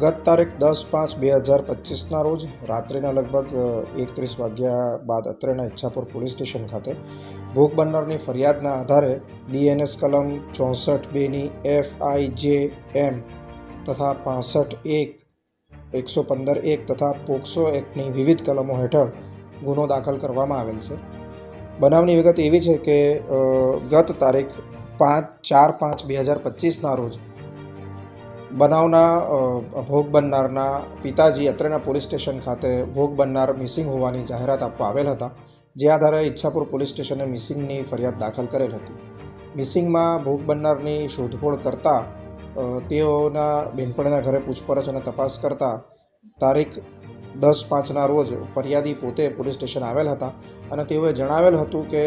ગત તારીખ દસ પાંચ બે હજાર પચીસના રોજ રાત્રિના લગભગ એકત્રીસ વાગ્યા બાદ અત્રેના ઈચ્છાપુર પોલીસ સ્ટેશન ખાતે ભોગ બનનારની ફરિયાદના આધારે બીએનએસ કલમ ચોસઠ બેની એફ આઈ જે એમ તથા પાસઠ એક, એકસો પંદર એક તથા પોક્સો એક્ટની વિવિધ કલમો હેઠળ ગુનો દાખલ કરવામાં આવેલ છે. બનાવની વિગત એવી છે કે ગત તારીખ પાંચ, ચાર, પાંચ, બે હજાર પચીસના રોજ બનાવના ભોગ બનનારના પિતાજી અત્રેના પોલીસ સ્ટેશન ખાતે ભોગ બનનાર મિસિંગ હોવાની જાહેરાત આપવા આવેલ હતા, જે આધારે ઈચ્છાપુર પોલીસ સ્ટેશને મિસિંગની ફરિયાદ દાખલ કરેલ હતી. મિસિંગમાં ભોગ બનનારની શોધખોળ કરતા તેઓના બેનપણીના ઘરે પૂછપરછ અને તપાસ કરતા તારીખ દસ પાંચના રોજ ફરિયાદી પોતે પોલીસ સ્ટેશન આવેલ હતા અને તેઓએ જણાવેલ હતું કે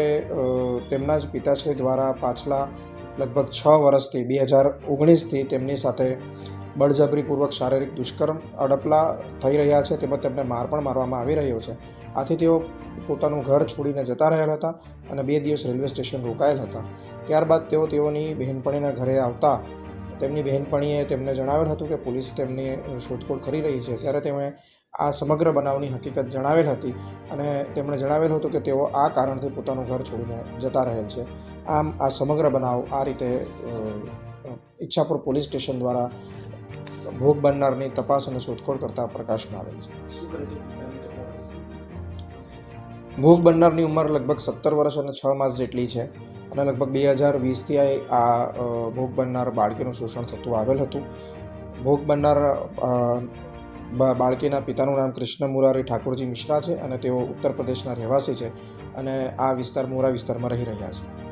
તેમના જ પિતાશ્રી દ્વારા પાછલા લગભગ છ વર્ષથી, બે હજાર ઓગણીસથી તેમની સાથે બળજબરીપૂર્વક શારીરિક દુષ્કર્મ, અડપલા થઈ રહ્યા છે તેમજ તેમને માર પણ મારવામાં આવી રહ્યો છે. આથી તેઓ પોતાનું ઘર છોડીને જતા રહેલ હતા અને બે દિવસ રેલવે સ્ટેશન રોકાયેલ હતા. ત્યારબાદ તેઓ તેઓની બહેનપણીના ઘરે આવતા તેમની બહેનપણીએ તેમને જણાવેલ હતું કે પોલીસ તેમની શોધખોળ કરી રહી છે, ત્યારે તેમણે આ સમગ્ર બનાવની હકીકત જણાવેલ હતી અને તેમણે જણાવેલ હતું કે તેઓ આ કારણથી પોતાનું ઘર છોડીને જતા રહેલ છે. આમ આ સમગ્ર બનાવ આ રીતે ઈચ્છાપુર પોલીસ સ્ટેશન દ્વારા ભોગ બનનારની તપાસ અને શોધખોળ કરતા પ્રકાશમાં આવેલ છે. ભોગ બનનારની ઉંમર લગભગ સત્તર વર્ષ અને છ માસ જેટલી છે. અને લગભગ બે હજાર વીસથી આ ભોગ બનનાર બાળકીનું શોષણ થતું આવેલ હતું. ભોગ બનનાર બાળકીના પિતાનું નામ કૃષ્ણ મુરારી ઠાકોરજી મિશ્રા છે અને તેઓ ઉત્તર પ્રદેશના રહેવાસી છે અને આ વિસ્તાર મોરા વિસ્તારમાં રહી રહ્યા છે.